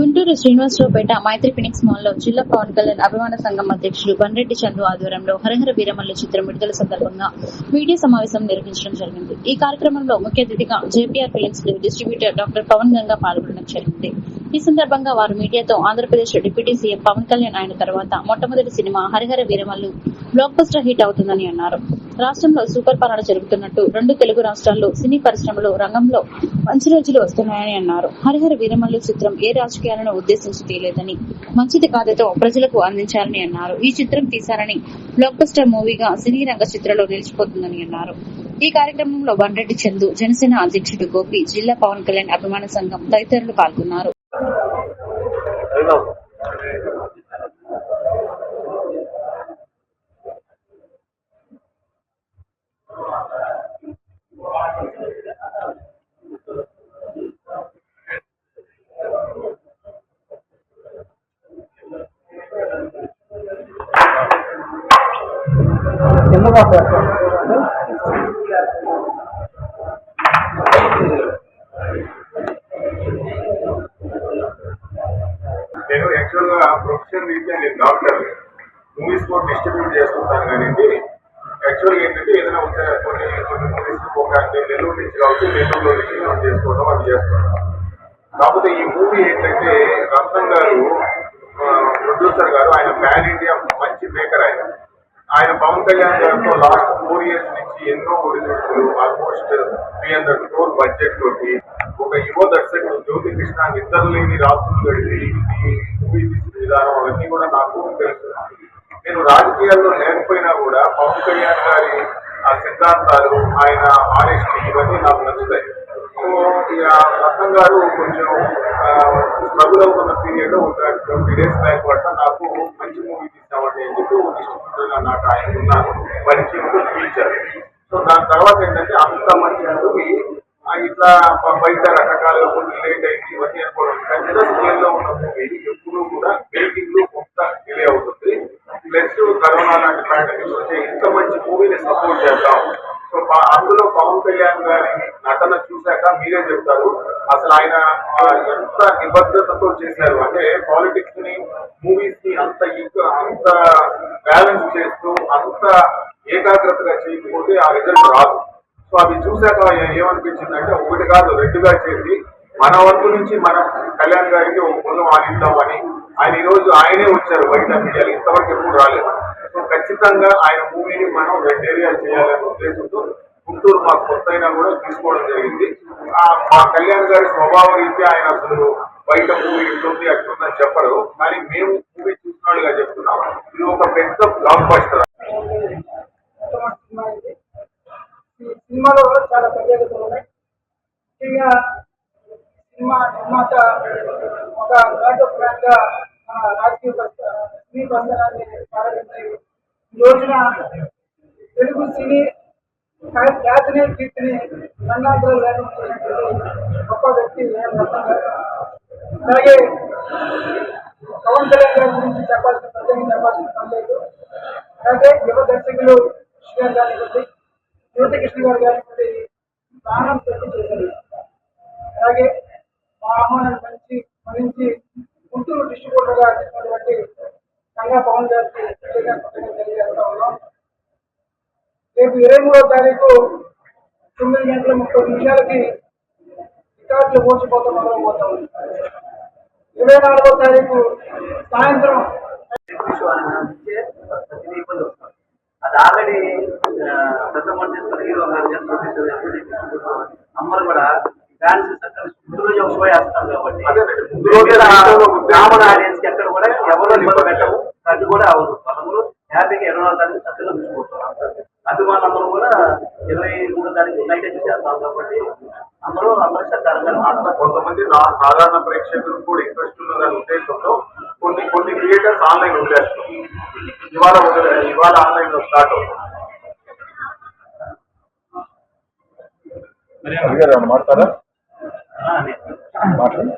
గుంటూరు శ్రీనివాసరావుపేట మైత్రి Phoenix మాల్లో జిల్లా పవన్ కళ్యాణ్ అభిమాన సంఘం అధ్యక్షుడు బండ్రెడ్డి చందు ఆధ్వర్యంలో హరహర వీరమల్లు చిత్రం విడుదల సందర్భంగా మీడియా సమావేశం నిర్వహించడం జరిగింది. ఈ కార్యక్రమంలో ముఖ్య అతిథిగా JPR films distributor doctor Pawan Ganga పాల్గొనడం జరిగింది. ఈ సందర్భంగా వారు మీడియాతో ఆంధ్రప్రదేశ్ డిప్యూటీ సీఎం పవన్ కళ్యాణ్ ఆయన తర్వాత మొట్టమొదటి cinema Hari Hara Veera Mallu blockbuster hit అవుతుందని అన్నారు. రాష్ట్రంలో సూపర్ పాలన జరుగుతున్నట్టు రెండు తెలుగు రాష్ట్రాల్లో సినీ పరిశ్రమలో రంగంలో మంచి రోజులు వస్తున్నాయని అన్నారు. హరిహర వీరమల్లు చిత్రం ఏ రాజకీయాలను ఉద్దేశించి తీయలేదని మంచిది కాదతో ప్రజలకు అందించాలని అన్నారు. ఈ చిత్రం తీశారని బ్లాక్ బస్టర్ మూవీగా సినీ రంగ చిత్రంలో నిలిచిపోతుందని అన్నారు. ఈ కార్యక్రమంలో బండ్రెడ్డి చందు జనసేన అధ్యక్షుడు గోపి జిల్లా పవన్ కళ్యాణ్ అభిమాన సంఘం తదితరులు పాల్గొన్నారు. నేను యాక్చువల్గా ప్రొఫెషన్ రీత్యా నేను డాక్టర్ మూవీస్ కూడా డిస్ట్రిబ్యూట్ చేస్తుంటాను కానీ యాక్చువల్గా ఏంటంటే ఏదైనా వచ్చే కొన్ని కొన్ని మూవీస్ ఒక నెల్లూరు నుంచి కాబట్టి నెల్లూరులో నుంచి చేసుకోవడం అది చేస్తున్నాం కాకపోతే ఈ మూవీ ఏంటంటే రత్నం గారు ప్రొడ్యూసర్ గారు ఆయన ప్యాన్ ఇండియా మంచి మేకర్ ఆయన. ఆయన పవన్ కళ్యాణ్ గారితో లాస్ట్ ఫోర్ ఇయర్స్ నుంచి ఎన్నో ఒడిదుడుకులు almost three hundred crore budget తోటి ఒక యువ దర్శకుడు జ్యోతి కృష్ణ నిద్ర లేని రాత్రులు గడిపి మూవీ తీసిన విధానం అవన్నీ కూడా నాకు తెలుసు నేను రాజకీయాల్లో లేకపోయినా కూడా పవన్ కళ్యాణ్ గారి ఆ సిద్ధాంతాలు ఆయన ఆనెస్టీ ఇవన్నీ నాకు నచ్చుతాయి. సో ఇక రత్నం గారు కొంచెం స్ట్రగుల్ అవుతున్న పీరియడ్ ఒక ట్వంటీ డేస్ బ్యాక్ పట్ల నాకు మంచి మూవీ తీసామండి అని చెప్పి డిస్ట్రిబ్యూటర్ నాకు ఆయన ఉన్నారు. మంచి ఫీచర్ సో దాని తర్వాత ఏంటంటే అంత మంచి మూవీ ఇట్లా బయట రకరకాలుగా కొన్ని లేట్ అయింది ఇవన్నీ అనుకోవడం. పెద్ద స్కేల్లో ఉన్న మూవీ ఎప్పుడూ కూడా వెయిటింగ్లో కొంత డిలే అవుతుంది. ప్లస్ కరోనా లాంటి ప్యాండమిక్స్ వచ్చే ఇంత మంచి మూవీని సపోర్ట్ చేద్దాం. సో అందులో పవన్ కళ్యాణ్ గారి నటన చూశాక మీరే చెప్తారు. అసలు ఆయన ఎంత నిబద్ధతతో చేశారు. అంటే పాలిటిక్స్ని మూవీస్ని అంత అంత బ్యాలెన్స్ చేస్తూ అంత ఏకాగ్రతగా చేయకపోతే ఆ రిజల్ట్ రాదు. సో అవి చూశాక ఏమనిపించిందంటే ఒకటి కాదు రెండుగా చేసి మన వరకు నుంచి మనం కళ్యాణ్ గారికి ఒక పొలం ఆనిద్దామని ఆయన ఈ రోజు ఆయనే వచ్చారు బయట మీడియాలు. ఇంతవరకు ఎప్పుడు రాలేదు. సో ఖచ్చితంగా ఆయన దీన్ని మనం రెండు చేయాలనే ఉద్దేశంతో గుంటూరు మాకు కొత్త అయినా కూడా తీసుకోవడం జరిగింది. ఆ మా కళ్యాణ్ గారి స్వభావ రీత్యా ఆయన అసలు బయట మూవీ ఇట్లుంది అట్లుందని చెప్పరు. కానీ మేము మూవీ చూసినట్టుగా చెప్తున్నాం. ఇది ఒక పెద్ద బ్లాక్ బస్టర్ సినిమా ఈ సినిమాలో చాలా ప్రత్యేకతలు ఉన్నాయి. ముఖ్యంగా సినిమా నిర్మాత ఒక బ్యాకప్ రాజకీయ ప్రస్థ- సినీ ప్రారంభించి రోజున తెలుగు సినీ ఖ్యాతిని కీర్తిని కన్నాంతరం లేకపోయినటువంటి గొప్ప వ్యక్తి అలాగే పవన్ కళ్యాణ్ గారి గురించి చెప్పాల్సిన ప్రత్యేకంగా చెప్పాల్సిన పని లేదు. అలాగే యువ దర్శకులు శ్రీకాంత్ గారి గురించి జ్యోతి కృష్ణ గారు గారి ప్రాణం పెట్టి చేశారు. అలాగే మా ఆహ్వానాన్ని మంచి మరించి గుంటూరు డిస్ట్రిబ్యూటర్గా గంగా పవన్ గారికి తెలియజేస్తా ఉన్నాం. రేపు ఇరవై మూడో తారీఖు తొమ్మిది గంటల ముప్పై నిమిషాలకి రికార్డులు మోసపోతాం మొదలైపోతాం ఇరవై నాలుగో తారీఖు సాయంత్రం అది ఆల్రెడీ పెద్ద మనిషి చేసుకుని హీరో గారు కూడా డాన్స్ ముందు రోజు ఒక షో వేస్తారు కాబట్టి ఆడియన్స్కి ఎక్కడ కూడా ఎవరో పెట్టవు కూడా అవదు మనము హ్యాపీగా ఇరవై నాలుగు తారీఖు చక్కగా చూసుకుంటాం అభిమానులందరూ కూడా ఇరవై మూడో తారీఖు నైట్ అయితే చేస్తాం కాబట్టి అందరూ అందరూ మాట్లాడుకుంటాం కొంతమంది నా- సాధారణ ప్రేక్షకులు కూడా ఇంట్రెస్ట్ ఉన్నదని ఉద్దేశంతో కొన్ని కొన్ని థియేటర్స్ ఆన్లైన్ వదిలేస్తాం ఇవాళ వదిలే ఇవాళ ఆన్లైన్లో స్టార్ట్ అవుతుంది. అడిగారు? మాట్లాడా ఆ, అదే. మాట్లాడు.